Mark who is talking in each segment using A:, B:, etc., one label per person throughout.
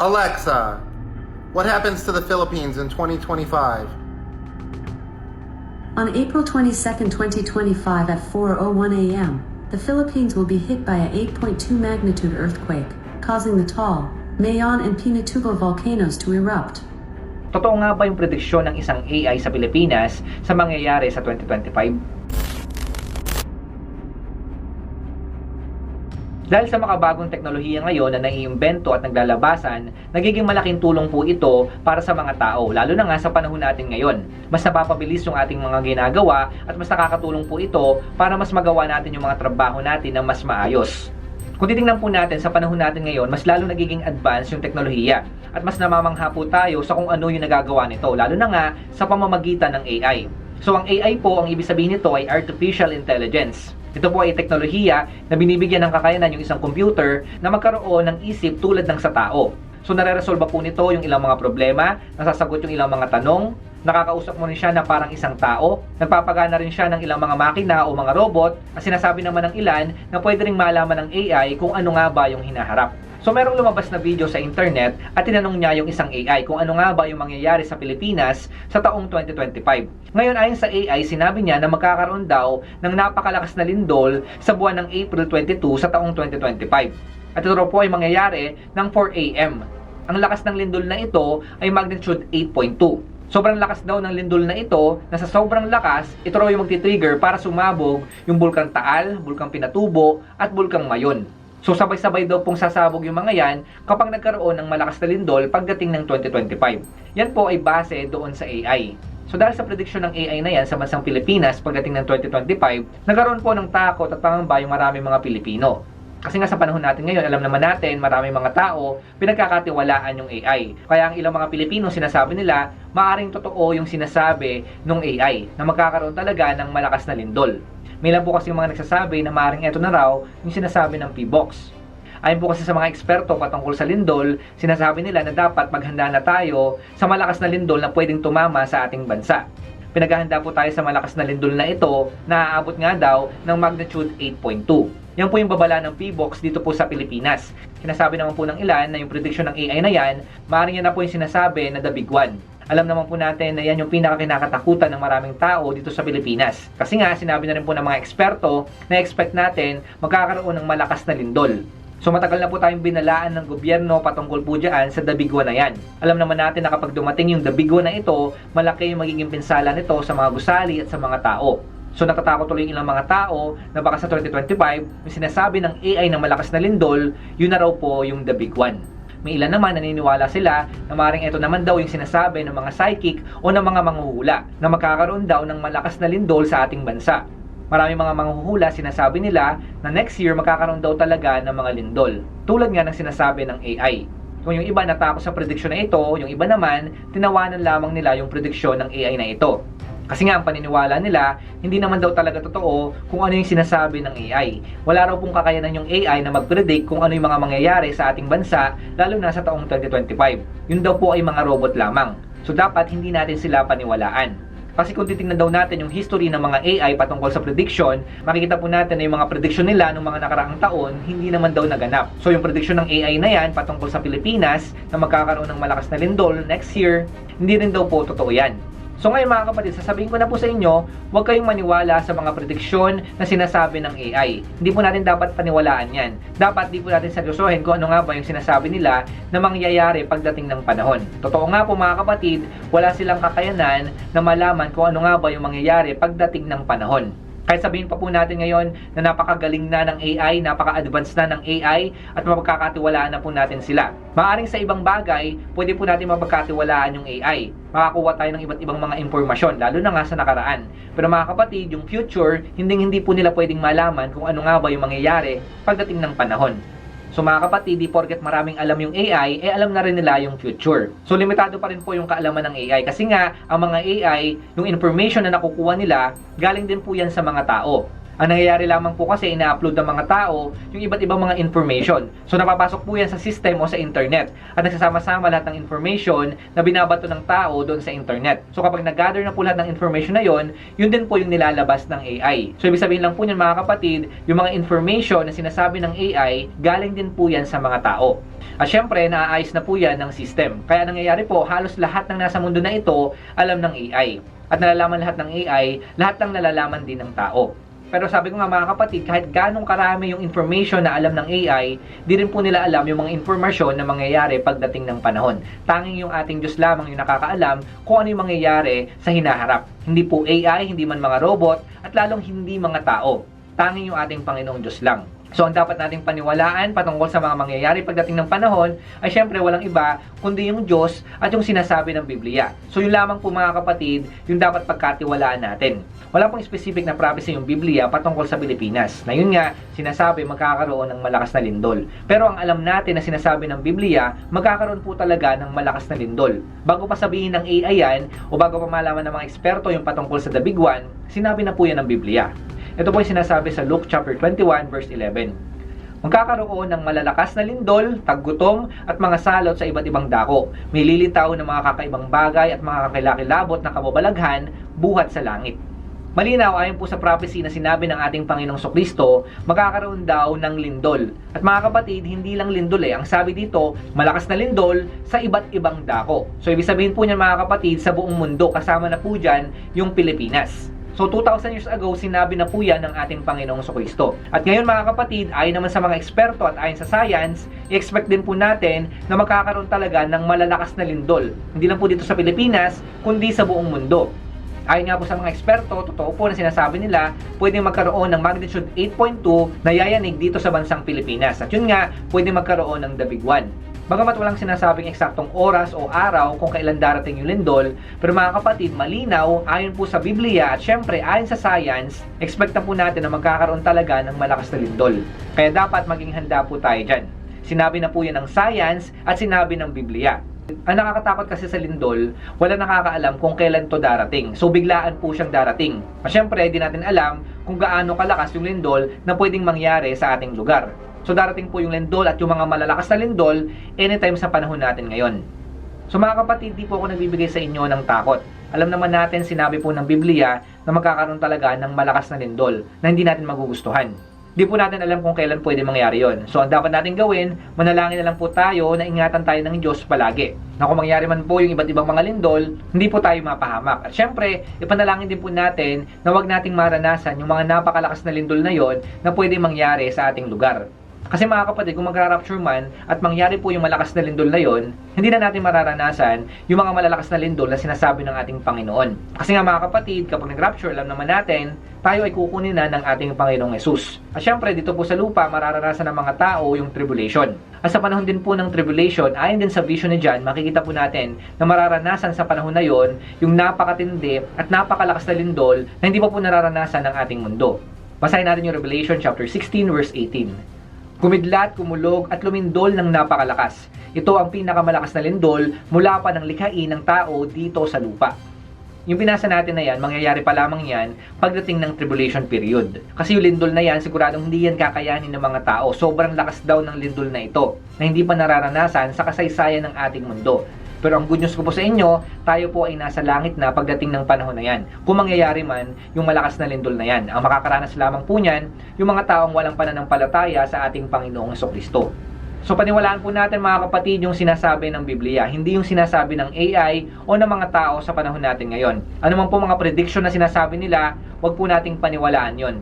A: Alexa, what happens to the Philippines in 2025?
B: On April 22, 2025 at 4:01 a.m., the Philippines will be hit by a 8.2 magnitude earthquake, causing the Taal, Mayon, and Pinatubo volcanoes to erupt.
C: Totoo nga ba yung prediksyon ng isang AI sa Pilipinas sa mangyayari sa 2025? Dahil sa makabagong teknolohiya ngayon na naiimbento at naglalabasan, nagiging malaking tulong po ito para sa mga tao, lalo na nga sa panahon natin ngayon. Mas napapabilis yung ating mga ginagawa at mas nakakatulong po ito para mas magawa natin yung mga trabaho natin ng mas maayos. Kung titingnan po natin sa panahon natin ngayon, mas lalo nagiging advanced yung teknolohiya at mas namamangha po tayo sa kung ano yung nagagawa nito, lalo na nga sa pamamagitan ng AI. So ang AI po, ang ibig sabihin nito ay Artificial Intelligence. Ito po ay teknolohiya na binibigyan ng kakayanan yung isang computer na magkaroon ng isip tulad ng sa tao. So nare-resolve po nito yung ilang mga problema, nasasagot yung ilang mga tanong, nakakausap mo rin siya na parang isang tao, nagpapagana rin siya ng ilang mga makina o mga robot, at sinasabi naman ng ilan na pwede ring malaman ng AI kung ano nga ba yung hinaharap. So merong lumabas na video sa internet at tinanong niya yung isang AI kung ano nga ba yung mangyayari sa Pilipinas sa taong 2025. Ngayon ayon sa AI, sinabi niya na magkakaroon daw ng napakalakas na lindol sa buwan ng April 22 sa taong 2025. At ito po ay mangyayari ng 4 a.m. Ang lakas ng lindol na ito ay magnitude 8.2. Sobrang lakas daw ng lindol na ito na sa sobrang lakas, ito raw yung magti-trigger para sumabog yung Bulkang Taal, Bulkang Pinatubo at Bulkang Mayon. So sabay-sabay daw pong sasabog yung mga yan kapag nagkaroon ng malakas na lindol pagdating ng 2025. Yan po ay base doon sa AI. So dahil sa prediction ng AI na yan sa bansang Pilipinas pagdating ng 2025, nagkaroon po ng takot at pangamba yung maraming mga Pilipino. Kasi nga sa panahon natin ngayon, alam naman natin, maraming mga tao pinagkakatiwalaan yung AI. Kaya ang ilang mga Pilipino sinasabi nila, maaring totoo yung sinasabi ng AI na magkakaroon talaga ng malakas na lindol. May lang po kasi yung mga nagsasabi na maaaring eto na raw yung sinasabi ng P-Box. Ayon po kasi sa mga eksperto patungkol sa lindol, sinasabi nila na dapat maghanda na tayo sa malakas na lindol na pwedeng tumama sa ating bansa. Pinaghahanda po tayo sa malakas na lindol na ito na aabot nga daw ng magnitude 8.2. Yan po yung babala ng P-Box dito po sa Pilipinas. Sinasabi naman po ng ilan na yung prediction ng AI na yan, maaaring yan na po yung sinasabi na the big one. Alam naman po natin na yan yung pinakakinakatakutan ng maraming tao dito sa Pilipinas. Kasi nga, sinabi na rin po ng mga eksperto na expect natin magkakaroon ng malakas na lindol. So matagal na po tayong binalaan ng gobyerno patungkol po dyan sa Dabigwa na yan. Alam naman natin na kapag dumating yung Dabigwa na ito, malaki yung magiging pinsala nito sa mga gusali at sa mga tao. So natatakot tuloy ilang mga tao na baka sa 2025, yung sinasabi ng AI na malakas na lindol, yun na raw po yung the big one. May ilan naman naniniwala sila na maring ito naman daw yung sinasabi ng mga psychic o ng mga manghuhula na magkakaroon daw ng malakas na lindol sa ating bansa. Marami mga manghuhula sinasabi nila na next year magkakaroon daw talaga ng mga lindol. Tulad nga ng sinasabi ng AI. Kung yung iba natakot sa prediksyon na ito, yung iba naman, tinawanan lamang nila yung prediksyon ng AI na ito. Kasi nga ang paniniwala nila, hindi naman daw talaga totoo kung ano yung sinasabi ng AI. Wala raw pong kakayanan yung AI na mag-predict kung ano yung mga mangyayari sa ating bansa, lalo na sa taong 2025. Yun daw po ay mga robot lamang. So dapat hindi natin sila paniwalaan. Kasi kung titingnan daw natin yung history ng mga AI patungkol sa prediction, makikita po natin na yung mga prediction nila ng mga nakaraang taon, hindi naman daw naganap. So yung prediction ng AI na yan patungkol sa Pilipinas na magkakaroon ng malakas na lindol next year, hindi rin daw po totoo yan. So ngayon mga kapatid, sasabihin ko na po sa inyo, huwag kayong maniwala sa mga prediksyon na sinasabi ng AI. Hindi po natin dapat paniwalaan yan. Dapat di po natin seryosohin kung ano nga ba yung sinasabi nila na mangyayari pagdating ng panahon. Totoo nga po mga kapatid, wala silang kakayanan na malaman kung ano nga ba yung mangyayari pagdating ng panahon. Kahit sabihin pa po natin ngayon na napakagaling na ng AI, napaka-advanced na ng AI at mapagkakatiwalaan na po natin sila. Maaring sa ibang bagay, pwede po natin mapagkatiwalaan yung AI. Makakuha tayo ng iba't ibang mga impormasyon, lalo na nga sa nakaraan. Pero mga kapatid, yung future, hindi hindi po nila pwedeng malaman kung ano nga ba yung mangyayari pagdating ng panahon. So mga kapatid, di porket maraming alam yung AI, eh alam na rin nila yung future. So limitado pa rin po yung kaalaman ng AI kasi nga ang mga AI, yung information na nakukuha nila, galing din po yan sa mga tao. Ang nangyayari lamang po kasi ina-upload ng mga tao yung iba't ibang mga information. So napapasok po yan sa system o sa internet at nagsasama-sama lahat ng information na binabato ng tao doon sa internet. So kapag nag-gather na po lahat ng information na yon, yun din po yung nilalabas ng AI. So ibig sabihin lang po niyan mga kapatid, yung mga information na sinasabi ng AI, galing din po yan sa mga tao. At syempre, naaayos na po yan ng system. Kaya nangyayari po, halos lahat ng nasa mundo na ito, alam ng AI. At nalalaman lahat ng AI, lahat ng nalalaman din ng tao. Pero sabi ko nga mga kapatid, kahit ganong karami yung information na alam ng AI, di rin po nila alam yung mga informasyon na mangyayari pagdating ng panahon. Tanging yung ating Diyos lamang yung nakakaalam kung ano yung mangyayari sa hinaharap. Hindi po AI, hindi man mga robot, at lalong hindi mga tao. Tanging yung ating Panginoong Diyos lang. So, ang dapat nating paniwalaan patungkol sa mga mangyayari pagdating ng panahon ay syempre walang iba kundi yung Diyos at yung sinasabi ng Biblia. So, yun lamang po mga kapatid, yung dapat pagkatiwalaan natin. Wala pong specific na prophecy yung Biblia patungkol sa Pilipinas. Na yun nga, sinasabi magkakaroon ng malakas na lindol. Pero ang alam natin na sinasabi ng Biblia, magkakaroon po talaga ng malakas na lindol. Bago pa sabihin ng AI yan, o bago pa malaman ng mga eksperto yung patungkol sa The Big One, sinabi na po yan ng Biblia. Ito po yung sinasabi sa Luke chapter 21 verse 11. Magkakaroon ng malalakas na lindol, taggutom, at mga salot sa iba't ibang dako. May lilitaw ng mga kakaibang bagay at mga kakilakilabot na kababalaghan buhat sa langit. Malinaw ayon po sa prophecy na sinabi ng ating Panginoong Sokristo, magkakaroon daw ng lindol. At mga kapatid, hindi lang lindol eh. Ang sabi dito, malakas na lindol sa iba't ibang dako. So ibig sabihin po niyan mga kapatid, sa buong mundo, kasama na po dyan yung Pilipinas. So 2,000 years ago, sinabi na po yan ng ating Panginoong Kristo. At ngayon mga kapatid, ayon naman sa mga eksperto at ayon sa science, i-expect din po natin na magkakaroon talaga ng malalakas na lindol. Hindi lang po dito sa Pilipinas, kundi sa buong mundo. Ayon nga po sa mga eksperto, totoo po na sinasabi nila, pwedeng magkaroon ng magnitude 8.2 na yayanig dito sa bansang Pilipinas. At yun nga, pwedeng magkaroon ng one. Bagamat walang sinasabing eksaktong oras o araw kung kailan darating yung lindol, pero mga kapatid, malinaw, ayon po sa Biblia at syempre ayon sa science, expect na po natin na magkakaroon talaga ng malakas na lindol. Kaya dapat maging handa po tayo dyan. Sinabi na po yan ng science at sinabi ng Biblia. Ang nakakatakot kasi sa lindol, wala nakakaalam kung kailan to darating. So biglaan po siyang darating. At syempre, di natin alam kung gaano kalakas yung lindol na pwedeng mangyari sa ating lugar. So darating po yung lindol at yung mga malalakas na lindol anytime sa panahon natin ngayon. So mga kapatid, di po ako nagbibigay sa inyo ng takot. Alam naman natin, sinabi po ng Biblia na magkakaroon talaga ng malakas na lindol na hindi natin magugustuhan. Di po natin alam kung kailan pwede mangyari yon. So ang dapat natin gawin, manalangin na lang po tayo na ingatan tayo ng Diyos palagi. Na kung mangyari man po yung iba't ibang mga lindol, hindi po tayo mapahamak. At syempre, ipanalangin din po natin na wag nating maranasan yung mga napakalakas na lindol na yon na pwede mangyari sa ating lugar. Kasi mga kapatid, kung magra-rapture man at mangyari po yung malakas na lindol na yon, hindi na natin mararanasan yung mga malalakas na lindol na sinasabi ng ating Panginoon. Kasi nga mga kapatid, kapag nag-rapture, alam naman natin, tayo ay kukunin na ng ating Panginoong Yesus. At syempre, dito po sa lupa, mararanasan ng mga tao yung tribulation. At sa panahon din po ng tribulation, ayon din sa vision ni John, makikita po natin na mararanasan sa panahon na yon yung napakatindi at napakalakas na lindol na hindi pa po nararanasan ng ating mundo. Basahin natin yung Revelation chapter 16 verse 18. Kumidlat, kumulog at lumindol ng napakalakas. Ito ang pinakamalakas na lindol mula pa ng likhain ng tao dito sa lupa. Yung binasa natin na yan, mangyayari pa lamang yan pagdating ng tribulation period. Kasi yung lindol na yan, siguradong hindi yan kakayanin ng mga tao. Sobrang lakas daw ng lindol na ito na hindi pa nararanasan sa kasaysayan ng ating mundo. Pero ang good news ko po sa inyo, tayo po ay nasa langit na pagdating ng panahon na yan. Kung mangyayari man, yung malakas na lindol na yan. Ang makakaranas lamang po niyan, yung mga taong walang pananampalataya sa ating Panginoong Kristo. So paniwalaan po natin mga kapatid yung sinasabi ng Biblia, hindi yung sinasabi ng AI o ng mga tao sa panahon natin ngayon. Ano man po mga prediction na sinasabi nila, wag po nating paniwalaan yon.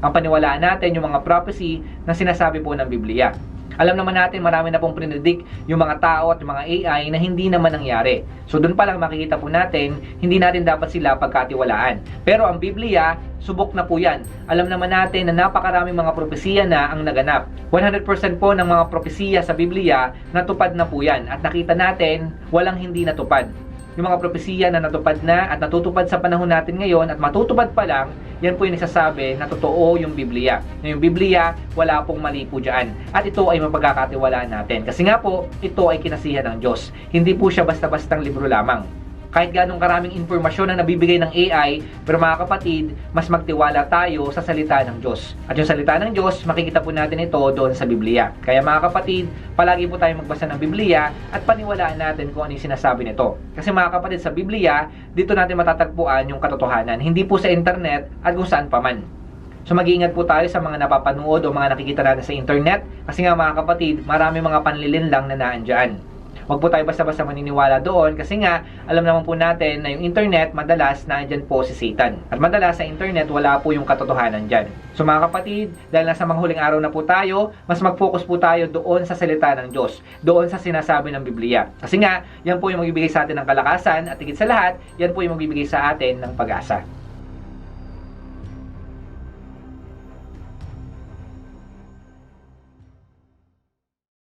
C: Ang paniwalaan natin yung mga prophecy na sinasabi po ng Biblia. Alam naman natin marami na pong predict yung mga tao at yung mga AI na hindi naman nangyari. So doon pa lang makikita po natin, hindi natin dapat sila pagkatiwalaan. Pero ang Biblia, subok na po yan. Alam naman natin na napakaraming mga propesiya na ang naganap. 100% po ng mga propesiya sa Biblia, natupad na po yan. At nakita natin, walang hindi natupad yung mga propesiya na natupad na at natutupad sa panahon natin ngayon at matutupad pa lang, yan po yung nagsasabi na totoo yung Biblia. Na yung Biblia, wala pong mali po dyan. At ito ay mapagkakatiwalaan natin. Kasi nga po, ito ay kinasihan ng Diyos. Hindi po siya basta-bastang libro lamang. Kahit ganong karaming informasyon na nabibigay ng AI, pero mga kapatid, mas magtiwala tayo sa salita ng Diyos. At yung salita ng Diyos, makikita po natin ito doon sa Biblia. Kaya mga kapatid, palagi po tayo magbasa ng Biblia at paniwalaan natin kung ano yung sinasabi nito. Kasi mga kapatid, sa Biblia, dito natin matatagpuan yung katotohanan, hindi po sa internet at kung saan paman. So mag-iingat po tayo sa mga napapanood o mga nakikita natin sa internet kasi nga mga kapatid, marami mga panlilin lang na naandyan. Huwag po tayo basta-basta maniniwala doon kasi nga alam naman po natin na yung internet madalas naandyan po si Satan. At madalas sa internet wala po yung katotohanan dyan. So mga kapatid, dahil nasa mga huling araw na po tayo, mas mag-focus po tayo doon sa salita ng Diyos, doon sa sinasabi ng Biblia. Kasi nga, yan po yung magbibigay sa atin ng kalakasan at higit sa lahat, yan po yung magbibigay sa atin ng pag-asa.